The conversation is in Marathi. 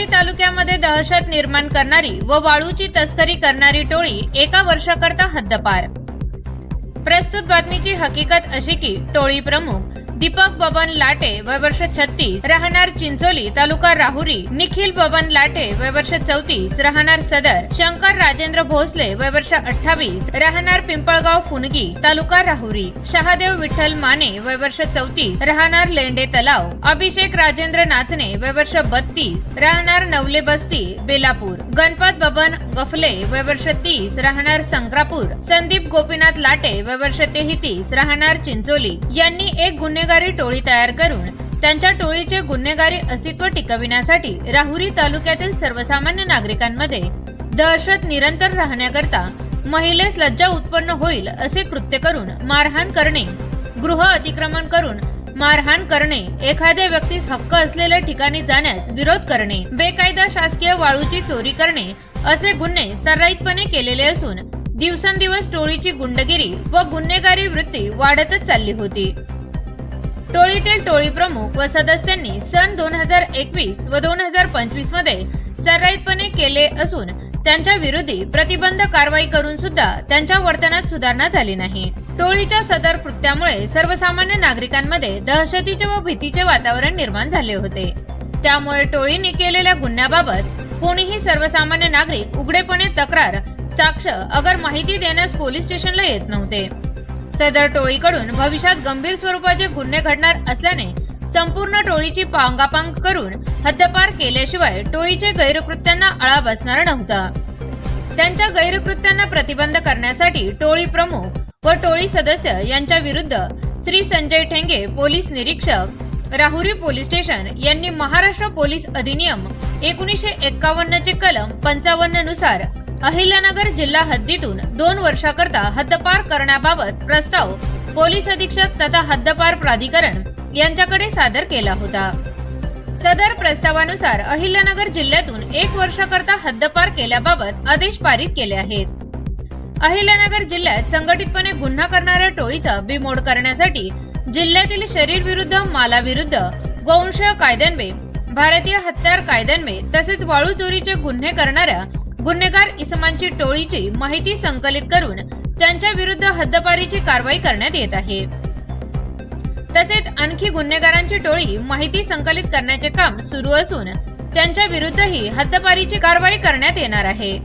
राहुरी तालुक्यामध्ये दहशत निर्माण करणारी व वाळूची तस्करी करणारी टोळी एका वर्षाकरता हद्दपार. प्रस्तुत बातमीची हकीकत अशी की टोळी प्रमुख दीपक बबन लाटे वय वर्ष छत्तीस. राहणार चिंचोली तालुका राहुरी. निखिल बबन लाटे वय वर्ष चौतीस. राहणार सदर. शंकर राजेंद्र भोसले वय वर्ष अठ्ठावीस. राहणार पिंपळगाव फुनगी तालुका राहुरी. शहादेव विठ्ठल माने वय वर्ष चौतीस. राहणार लेंडे तलाव. अभिषेक राजेंद्र नाचणे वय वर्ष बत्तीस. राहणार नवले बस्ती बेलापूर. गणपत बबन गफले वय वर्ष तीस. राहणार संक्रापूर. संदीप गोपीनाथ लाटे वय वर्ष तेहतीस. राहणार चिंचोली. यांनी एक गुन्हेगार टोळी तयार करून त्यांच्या टोळीचे गुन्हेगारी अस्तित्व टिकविण्यासाठी राहुरी तालुक्यातील सर्वसामान्य नागरिकांमध्ये दहशत निरंतर राहण्याकरता महिलेस लज्जा उत्पन्न होईल असे कृत्य करून मारहाण करणे गृह अतिक्रमण करून मारहाण करणे एखाद्या व्यक्तीस हक्क असलेल्या ठिकाणी जाण्यास विरोध करणे बेकायदा शासकीय वाळूची चोरी करणे असे गुन्हे सराईतपणे केलेले असून दिवसेंदिवस टोळीची गुंडगिरी व गुन्हेगारी वृत्ती वाढतच चालली होती. टोळीतील टोळी प्रमुख व सदस्यांनी सन दोन हजार एकवीस व दोन हजार पंचवीसमध्ये सर्राईतपणे केले असून त्यांच्या विरोधी प्रतिबंध कारवाई करून सुद्धा त्यांच्या वर्तनात सुधारणा झाली नाही. टोळीच्या सदर कृत्यामुळे सर्वसामान्य नागरिकांमध्ये दहशतीचे व भीतीचे वातावरण निर्माण झाले होते. त्यामुळे टोळीने केलेल्या गुन्ह्याबाबत कोणीही सर्वसामान्य नागरिक उघडेपणे तक्रार साक्ष अगर माहिती देण्यास पोलीस स्टेशनला येत नव्हते. सदर टोळीकडून भविष्यात गंभीर स्वरूपाचे गुन्हे घडणार असल्याने संपूर्ण टोळीची पांगापांग करून हद्दपार केल्याशिवाय टोळीचे गैरकृत्यांना आळा बसणार नव्हता. त्यांच्या गैरकृत्यांना प्रतिबंध करण्यासाठी टोळी प्रमुख व टोळी सदस्य यांच्या विरुद्ध श्री संजय ठेंगे पोलीस निरीक्षक राहुरी पोलीस स्टेशन यांनी महाराष्ट्र पोलीस अधिनियम एकोणीसशे एक्कावन्न चे कलम पंचावन्ननुसार अहिल्यानगर जिल्हा हद्दीतून दोन वर्षाकरता हद्दपार करण्याबाबत प्रस्ताव पोलीस अधीक्षक तथा हद्दपार प्राधिकरण यांच्याकडे सादर केला होता. सदर प्रस्तावानुसार अहिल्यानगर जिल्ह्यातून एक वर्षाकरता हद्दपार केल्याबाबत आदेश पारित केले आहेत. अहिल्यानगर जिल्ह्यात संघटितपणे गुन्हा करणाऱ्या टोळीचा बिमोड करण्यासाठी जिल्ह्यातील शरीर विरुद्ध मालाविरुद्ध गोवंश कायद्यान्वये भारतीय हत्यार कायद्यान्वये तसेच वाळू चोरीचे गुन्हे करणाऱ्या गुन्हेगार इसमांची टोळीची माहिती संकलित करून त्यांच्या विरुद्ध हद्दपारीची कारवाई करण्यात येत आहे. तसेच आणखी गुन्हेगारांची टोळी माहिती संकलित करण्याचे काम सुरू असून त्यांच्या विरुद्धही हद्दपारीची कारवाई करण्यात येणार आहे.